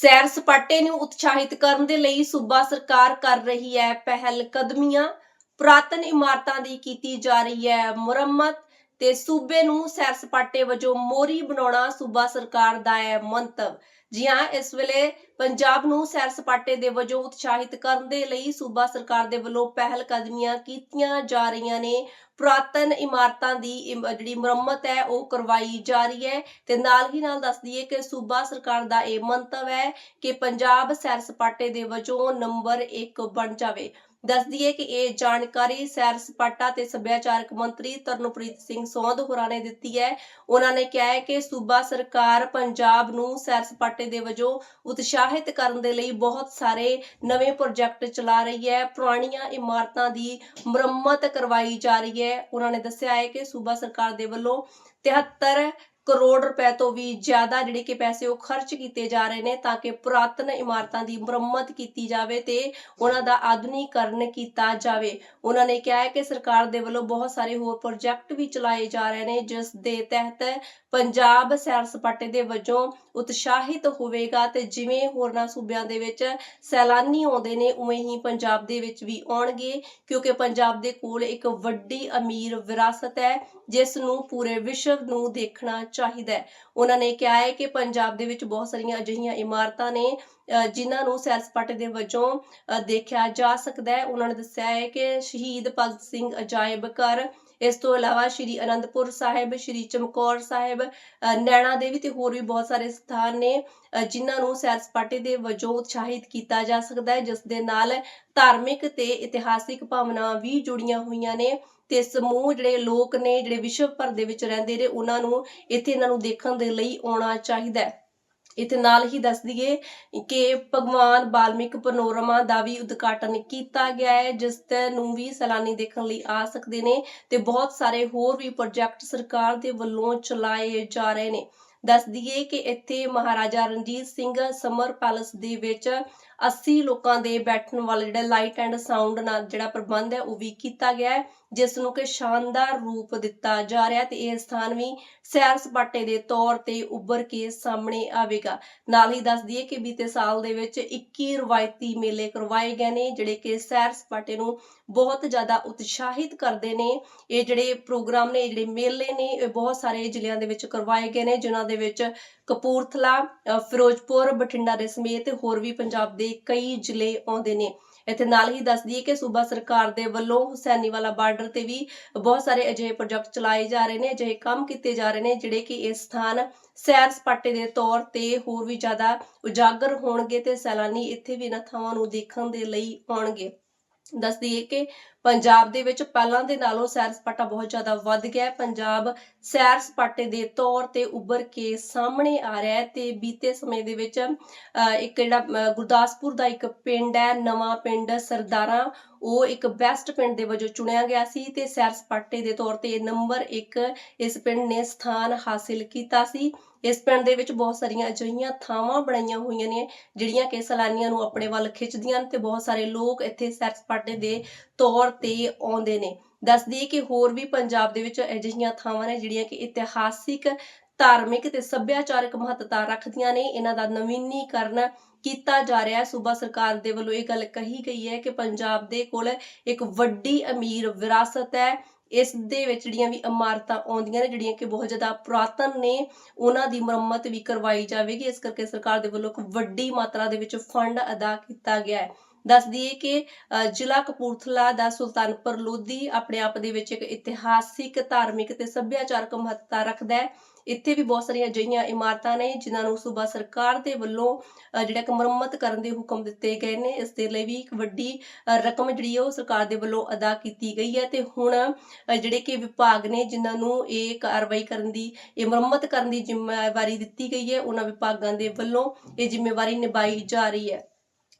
ਸੈਰ ਸਪਾਟੇ ਨੂੰ ਉਤਸ਼ਾਹਿਤ ਕਰਨ ਦੇ ਲਈ ਸੂਬਾ ਸਰਕਾਰ ਕਰ ਰਹੀ ਹੈ ਪਹਿਲ ਕਦਮੀਆਂ। ਪੁਰਾਤਨ ਇਮਾਰਤਾਂ ਦੀ ਕੀਤੀ ਜਾ ਰਹੀ ਹੈ ਮੁਰੰਮਤ ਤੇ ਸੂਬੇ ਨੂੰ ਸੈਰ ਸਪਾਟੇ ਵਜੋਂ ਮੋਰੀ ਬਣਾਉਣਾ ਸੂਬਾ ਸਰਕਾਰ ਦਾ ਹੈ ਮੰਤਵ। ਜੀ ਹਾਂ, ਇਸ ਵੇਲੇ ਪੰਜਾਬ ਨੂੰ ਸੈਰ ਸਪਾਟੇ ਦੇ ਵਜੋਂ ਉਤਸ਼ਾਹਿਤ ਕਰਨ ਦੇ ਲਈ ਸੂਬਾ ਸਰਕਾਰ ਦੇ ਵੱਲੋਂ ਪਹਿਲ ਕਦਮੀਆਂ ਕੀਤੀਆਂ ਜਾ ਰਹੀਆਂ ਨੇ। ਪੁਰਾਤਨ ਇਮਾਰਤਾਂ ਦੀ ਜਿਹੜੀ ਮੁਰੰਮਤ ਹੈ, ਉਹ ਕਰਵਾਈ ਜਾ ਰਹੀ ਹੈ ਤੇ ਨਾਲ ਹੀ ਨਾਲ ਦੱਸ ਦਈਏ ਕਿ ਸੂਬਾ ਸਰਕਾਰ ਦਾ ਇਹ ਮੰਤਵ ਹੈ ਕਿ ਪੰਜਾਬ ਸੈਰ ਸਪਾਟੇ ਦੇ ਵਜੋਂ ਨੰਬਰ 1 ਬਣ ਜਾਵੇ। ਦੱਸ ਦਈਏ ਕਿ ਇਹ ਜਾਣਕਾਰੀ ਸੈਰ ਸਪਾਟਾ ਤੇ ਸੱਭਿਆਚਾਰਕ ਮੰਤਰੀ ਤਰਨਪ੍ਰੀਤ ਸਿੰਘ ਸੋਂਧ ਹੋਰਾਂ ਨੇ ਦਿੱਤੀ ਹੈ। ਉਹਨਾਂ ਨੇ ਕਿਹਾ ਹੈ ਕਿ ਸੂਬਾ ਸਰਕਾਰ ਪੰਜਾਬ ਨੂੰ ਸੈਰ ਸਪਾਟੇ ਦੇ ਵਜੋਂ ਉਤਸ਼ਾਹਿਤ ਕਰਨ ਦੇ ਲਈ ਬਹੁਤ ਸਾਰੇ ਨਵੇਂ ਪ੍ਰੋਜੈਕਟ ਚਲਾ ਰਹੀ ਹੈ। ਪੁਰਾਣੀਆਂ ਇਮਾਰਤਾਂ ਦੀ ਮੁਰੰਮਤ ਕਰਵਾਈ ਜਾ ਰਹੀ ਹੈ। ਉਹਨਾਂ ਨੇ ਦੱਸਿਆ ਹੈ ਕਿ ਸੂਬਾ ਸਰਕਾਰ ਦੇ ਵੱਲੋਂ 73 ਕਰੋੜ ਰੁਪਏ ਤੋਂ ਵੀ ਜ਼ਿਆਦਾ ਜਿਹੜੇ ਕਿ ਪੈਸੇ ਉਹ ਖਰਚ ਕੀਤੇ ਜਾ ਰਹੇ ਨੇ ਤਾਂ ਕਿ ਪੁਰਾਤਨ ਇਮਾਰਤਾਂ ਦੀ ਮੁਰੰਮਤ ਕੀਤੀ ਜਾਵੇ ਤੇ ਉਹਨਾਂ ਦਾ ਆਧੁਨਿਕਰਨ ਕੀਤਾ ਜਾਵੇ। ਉਹਨਾਂ ਨੇ ਕਿਹਾ ਹੈ ਕਿ ਸਰਕਾਰ ਦੇ ਵੱਲੋਂ ਬਹੁਤ ਸਾਰੇ ਹੋਰ ਪ੍ਰੋਜੈਕਟ ਵੀ ਚਲਾਏ ਜਾ ਰਹੇ ਨੇ, ਜਿਸ ਦੇ ਤਹਿਤ ਪੰਜਾਬ ਸੈਰ ਸਪਾਟੇ ਦੇ ਵਜੋਂ ਉਤਸ਼ਾਹਿਤ ਹੋਵੇਗਾ ਤੇ ਜਿਵੇਂ ਹੋਰਨਾਂ ਸੂਬਿਆਂ ਦੇ ਵਿੱਚ ਸੈਲਾਨੀ ਆਉਂਦੇ ਨੇ, ਉਵੇਂ ਹੀ ਪੰਜਾਬ ਦੇ ਵਿੱਚ ਵੀ ਆਉਣਗੇ, ਕਿਉਂਕਿ ਪੰਜਾਬ ਦੇ ਕੋਲ ਇੱਕ ਵੱਡੀ ਅਮੀਰ ਵਿਰਾਸਤ ਹੈ, ਜਿਸ ਨੂੰ ਪੂਰੇ ਵਿਸ਼ਵ ਨੂੰ ਦੇਖਣਾ ਚਾਹੀਦਾ ਹੈ। ਉਹਨਾਂ ਨੇ ਕਿਹਾ ਹੈ ਕਿ ਪੰਜਾਬ ਦੇ ਵਿੱਚ ਬਹੁਤ ਸਾਰੀਆਂ ਅਜਿਹੀਆਂ ਇਮਾਰਤਾਂ ਨੇ ਅ, ਜਿਨ੍ਹਾਂ ਨੂੰ ਸੈਰ ਸਪਾਟੇ ਦੇ ਵਜੋਂ ਅ, ਦੇਖਿਆ ਜਾ ਸਕਦਾ ਹੈ। ਉਹਨਾਂ ਨੇ ਦੱਸਿਆ ਹੈ ਕਿ ਸ਼ਹੀਦ ਭਗਤ ਸਿੰਘ ਅਜਾਇਬ ਘਰ ਇਸ ਤੋਂ ਇਲਾਵਾ ਸ਼੍ਰੀ ਅਨੰਦਪੁਰ ਸਾਹਿਬ ਸ਼੍ਰੀ ਚਮਕੌਰ ਸਾਹਿਬ ਨੈਣਾ ਦੇਵੀ ਤੇ ਹੋਰ ਵੀ ਬਹੁਤ ਸਾਰੇ ਸਥਾਨ ਨੇ ਅ, ਜਿਨ੍ਹਾਂ ਨੂੰ ਸੈਰ ਸਪਾਟੇ ਦੇ ਵਜੋਂ ਉਤਸ਼ਾਹਿਤ ਕੀਤਾ ਜਾ ਸਕਦਾ ਹੈ ਜਿਸ ਦੇ ਨਾਲ ਧਾਰਮਿਕ ਤੇ ਇਤਿਹਾਸਿਕ ਭਾਵਨਾਵਾਂ ਵੀ ਜੁੜੀਆਂ ਹੋਈਆਂ ਨੇ ਤੇ ਸਮੂਹ ਜਿਹੜੇ ਲੋਕ ਨੇ ਜਿਹੜੇ ਵਿਸ਼ਵ ਭਰ ਦੇ ਵਿੱਚ ਰਹਿੰਦੇ ਨੇ ਉਹਨਾਂ ਨੂੰ ਇੱਥੇ ਇਹਨਾਂ ਨੂੰ ਦੇਖਣ ਦੇ ਲਈ ਆਉਣਾ ਚਾਹੀਦਾ ਹੈ। ਇਥੇ ਨਾਲ ਹੀ ਦੱਸ ਦਈਏ ਕਿ ਭਗਵਾਨ ਬਾਲਮਿਕ ਪਨੋਰਮਾ ਦਾ ਵੀ ਉਦਘਾਟਨ ਕੀਤਾ ਗਿਆ ਹੈ, ਜਿਸ ਨੂੰ ਵੀ ਸੈਲਾਨੀ ਦੇਖਣ ਲਈ ਆ ਸਕਦੇ ਨੇ ਤੇ ਬਹੁਤ ਸਾਰੇ ਹੋਰ ਵੀ ਪ੍ਰੋਜੈਕਟ ਸਰਕਾਰ ਦੇ ਵੱਲੋਂ ਚਲਾਏ ਜਾ ਰਹੇ ਨੇ। ਦੱਸ ਦਈਏ ਕਿ ਇੱਥੇ ਮਹਾਰਾਜਾ ਰਣਜੀਤ ਸਿੰਘ ਸਮਰ ਪੈਲਸ ਦੇ ਵਿੱਚ 80 ਲੋਕਾਂ ਦੇ ਬੈਠਣ ਵਾਲਾ ਜਿਹੜਾ ਲਾਈਟ ਐਂਡ ਸਾਊਂਡ ਨਾਲ ਜਿਹੜਾ ਪ੍ਰਬੰਧ ਹੈ ਉਹ ਵੀ ਕੀਤਾ ਗਿਆ ਹੈ, ਜਿਸ ਨੂੰ ਕਿ ਸ਼ਾਨਦਾਰ ਰੂਪ ਦਿੱਤਾ ਜਾ ਰਿਹਾ ਤੇ ਇਹ ਸਥਾਨ ਵੀ ਸੈਰ ਸਪਾਟੇ ਦੇ ਤੌਰ ਤੇ ਉੱਭਰ ਕੇ ਸਾਹਮਣੇ ਆਵੇਗਾ। ਨਾਲ ਹੀ ਦੱਸ ਦਈਏ ਕਿ ਬੀਤੇ ਸਾਲ ਦੇ ਵਿੱਚ 21 ਰਵਾਇਤੀ ਮੇਲੇ ਕਰਵਾਏ ਗਏ ਨੇ, ਜਿਹੜੇ ਕਿ ਸੈਰ ਸਪਾਟੇ ਨੂੰ ਬਹੁਤ ਜ਼ਿਆਦਾ ਉਤਸ਼ਾਹਿਤ ਕਰਦੇ ਨੇ। ਇਹ ਜਿਹੜੇ ਪ੍ਰੋਗਰਾਮ ਨੇ, ਜਿਹੜੇ ਮੇਲੇ ਨੇ, ਇਹ ਬਹੁਤ ਸਾਰੇ ਜ਼ਿਲ੍ਹਿਆਂ ਦੇ ਵਿੱਚ ਕਰਵਾਏ ਗਏ ਨੇ, ਜਿਨ੍ਹਾਂ ਦੇ ਵਿੱਚ ਕਪੂਰਥਲਾ ਫਿਰੋਜ਼ਪੁਰ, ਬਠਿੰਡਾ ਦੇ ਸਮੇਤ ਹੋਰ ਵੀ ਪੰਜਾਬ ਦੇ ਕਈ ਜ਼ਿਲ੍ਹੇ ਆਉਂਦੇ ਨੇ। ਇੱਥੇ ਨਾਲ ਹੀ ਦੱਸ ਦਈਏ ਕਿ ਸੂਬਾ ਸਰਕਾਰ ਦੇ ਵੱਲੋਂ ਹੁਸੈਨੀਵਾਲਾ ਬਾਰਡਰ ਤੇ ਵੀ ਬਹੁਤ ਸਾਰੇ ਅਜਿਹੇ ਪ੍ਰੋਜੈਕਟ ਚਲਾਏ ਜਾ ਰਹੇ ਨੇ, ਅਜਿਹੇ ਕੰਮ ਕੀਤੇ ਜਾ ਰਹੇ ਨੇ, ਜਿਹੜੇ ਕਿ ਇਸ ਸਥਾਨ ਸੈਰ ਸਪਾਟੇ ਦੇ ਤੌਰ ਤੇ ਹੋਰ ਵੀ ਜ਼ਿਆਦਾ ਉਜਾਗਰ ਹੋਣਗੇ ਤੇ ਸੈਲਾਨੀ ਇੱਥੇ ਵੀ ਇਹਨਾਂ ਥਾਵਾਂ ਨੂੰ ਦੇਖਣ ਦੇ ਲਈ ਆਉਣਗੇ। ਦੱਸ ਦਈਏ ਕਿ ਪੰਜਾਬ ਦੇ ਵਿੱਚ ਪਹਿਲਾਂ ਦੇ ਨਾਲੋਂ ਸੈਰ ਸਪਾਟਾ ਬਹੁਤ ਜ਼ਿਆਦਾ ਵੱਧ ਗਿਆ ਹੈ। ਪੰਜਾਬ ਸੈਰ ਸਪਾਟੇ ਦੇ ਤੌਰ ਤੇ ਉੱਭਰ ਕੇ ਸਾਹਮਣੇ ਆ ਰਿਹਾ ਹੈ ਤੇ ਬੀਤੇ ਸਮੇਂ ਦੇ ਵਿੱਚ ਇੱਕ ਜਿਹੜਾ ਗੁਰਦਾਸਪੁਰ ਦਾ ਇੱਕ ਪਿੰਡ ਹੈ, ਨਵਾਂ ਪਿੰਡ ਸਰਦਾਰਾਂ, ਉਹ ਇੱਕ ਬੈਸਟ ਪਿੰਡ ਦੇ ਵਜੋਂ ਚੁਣਿਆ ਗਿਆ ਸੀ ਤੇ ਸੈਰ ਸਪਾਟੇ ਦੇ ਤੌਰ ਤੇ ਨੰਬਰ 1 ਇਸ ਪਿੰਡ ਨੇ ਸਥਾਨ ਹਾਸਿਲ ਕੀਤਾ ਸੀ। ਇਸ ਪਿੰਡ ਦੇ ਵਿੱਚ ਬਹੁਤ ਸਾਰੀਆਂ ਅਜਿਹੀਆਂ ਥਾਵਾਂ ਬਣਾਈਆਂ ਹੋਈਆਂ ਨੇ, ਜਿਹੜੀਆਂ ਕਿ ਸੈਲਾਨੀਆਂ ਨੂੰ ਆਪਣੇ ਵੱਲ ਖਿੱਚਦੀਆਂ ਨੇ ਤੇ ਬਹੁਤ ਸਾਰੇ ਲੋਕ ਇੱਥੇ ਸੈਰ ਸਪਾਟੇ ਦੇ ਤੌਰ ਤੇ ਆਉਂਦੇ ਨੇ। ਦੱਸ ਦਈਏ ਕਿ ਹੋਰ ਵੀ ਪੰਜਾਬ ਦੇ ਵਿੱਚ ਅਜਿਹੀਆਂ ਥਾਵਾਂ ਨੇ ਜਿਹੜੀਆਂ ਕਿ ਇਤਿਹਾਸਿਕ, ਧਾਰਮਿਕ ਤੇ ਸੱਭਿਆਚਾਰਕ ਮਹੱਤਤਾ ਰੱਖਦੀਆਂ ਨੇ। ਇਹਨਾਂ ਦਾ ਨਵੀਨੀਕਰਨ ਕੀਤਾ ਜਾ ਰਿਹਾ ਹੈ। ਸੂਬਾ ਸਰਕਾਰ ਦੇ ਵੱਲੋਂ ਇਹ ਗੱਲ ਕਹੀ ਗਈ ਹੈ ਕਿ ਪੰਜਾਬ ਦੇ ਕੋਲ ਇੱਕ ਵੱਡੀ ਅਮੀਰ ਵਿਰਾਸਤ ਹੈ। ਇਸ ਦੇ ਵਿੱਚ ਜਿਹੜੀਆਂ ਵੀ ਇਮਾਰਤਾਂ ਆਉਂਦੀਆਂ ਨੇ, ਜਿਹੜੀਆਂ ਕਿ ਬਹੁਤ ਜ਼ਿਆਦਾ ਪੁਰਾਤਨ ਨੇ, ਉਹਨਾਂ ਦੀ ਮੁਰੰਮਤ ਵੀ ਕਰਵਾਈ ਜਾਵੇਗੀ। ਇਸ ਕਰਕੇ ਸਰਕਾਰ ਦੇ ਵੱਲੋਂ ਇੱਕ ਵੱਡੀ ਮਾਤਰਾ ਦੇ ਵਿੱਚ ਫੰਡ ਅਦਾ ਕੀਤਾ ਗਿਆ ਹੈ। ਦੱਸ ਦਈਏ ਕਿ ਜ਼ਿਲ੍ਹਾ ਕਪੂਰਥਲਾ ਦਾ ਸੁਲਤਾਨਪੁਰ ਲੋਧੀ ਆਪਣੇ ਆਪ ਦੇ ਵਿੱਚ ਇੱਕ ਇਤਿਹਾਸਿਕ, ਧਾਰਮਿਕ ਤੇ ਸੱਭਿਆਚਾਰਕ ਮਹੱਤਤਾ ਰੱਖਦਾ ਹੈ। ਇੱਥੇ ਵੀ ਬਹੁਤ ਸਾਰੀਆਂ ਅਜਿਹੀਆਂ ਇਮਾਰਤਾਂ ਨੇ ਜਿਨ੍ਹਾਂ ਨੂੰ ਸੂਬਾ ਸਰਕਾਰ ਦੇ ਵੱਲੋਂ ਜਿਹੜਾ ਕਿ ਮੁਰੰਮਤ ਕਰਨ ਦੇ ਹੁਕਮ ਦਿੱਤੇ ਗਏ ਨੇ, ਇਸ ਦੇ ਲਈ ਵੀ ਇੱਕ ਵੱਡੀ ਰਕਮ ਜਿਹੜੀ ਹੈ ਉਹ ਸਰਕਾਰ ਦੇ ਵੱਲੋਂ ਅਦਾ ਕੀਤੀ ਗਈ ਹੈ ਤੇ ਹੁਣ ਜਿਹੜੇ ਕਿ ਵਿਭਾਗ ਨੇ ਜਿਨ੍ਹਾਂ ਨੂੰ ਇਹ ਕਾਰਵਾਈ ਕਰਨ ਦੀ, ਇਹ ਮੁਰੰਮਤ ਕਰਨ ਦੀ ਜ਼ਿੰਮੇਵਾਰੀ ਦਿੱਤੀ ਗਈ ਹੈ, ਉਹਨਾਂ ਵਿਭਾਗਾਂ ਦੇ ਵੱਲੋਂ ਇਹ ਜ਼ਿੰਮੇਵਾਰੀ ਨਿਭਾਈ ਜਾ ਰਹੀ ਹੈ।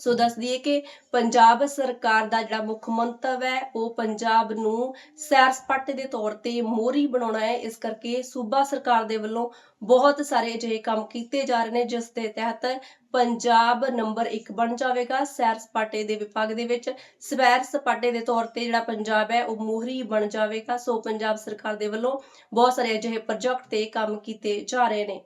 ਸੋ ਦੱਸ ਦਈਏ ਕਿ ਪੰਜਾਬ ਸਰਕਾਰ ਦਾ ਜਿਹੜਾ ਮੁੱਖ ਮੰਤਵ ਹੈ, ਉਹ ਪੰਜਾਬ ਨੂੰ ਸੈਰ ਸਪਾਟੇ ਦੇ ਤੌਰ ਤੇ ਮੋਹਰੀ ਬਣਾਉਣਾ ਹੈ। ਇਸ ਕਰਕੇ ਸੂਬਾ ਸਰਕਾਰ ਦੇ ਵੱਲੋਂ ਬਹੁਤ ਸਾਰੇ ਅਜਿਹੇ ਕੰਮ ਕੀਤੇ ਜਾ ਰਹੇ ਨੇ, ਜਿਸ ਦੇ ਤਹਿਤ ਪੰਜਾਬ ਨੰਬਰ 1 ਬਣ ਜਾਵੇਗਾ ਸੈਰ ਸਪਾਟੇ ਦੇ ਵਿਭਾਗ ਦੇ ਵਿੱਚ। ਸਵੈਰ ਸਪਾਟੇ ਦੇ ਤੌਰ ਤੇ ਜਿਹੜਾ ਪੰਜਾਬ ਹੈ, ਉਹ ਮੋਹਰੀ ਬਣ ਜਾਵੇਗਾ। ਸੋ ਪੰਜਾਬ ਸਰਕਾਰ ਦੇ ਵੱਲੋਂ ਬਹੁਤ ਸਾਰੇ ਅਜਿਹੇ ਪ੍ਰੋਜੈਕਟ ਤੇ ਕੰਮ ਕੀਤੇ ਜਾ ਰਹੇ ਨੇ।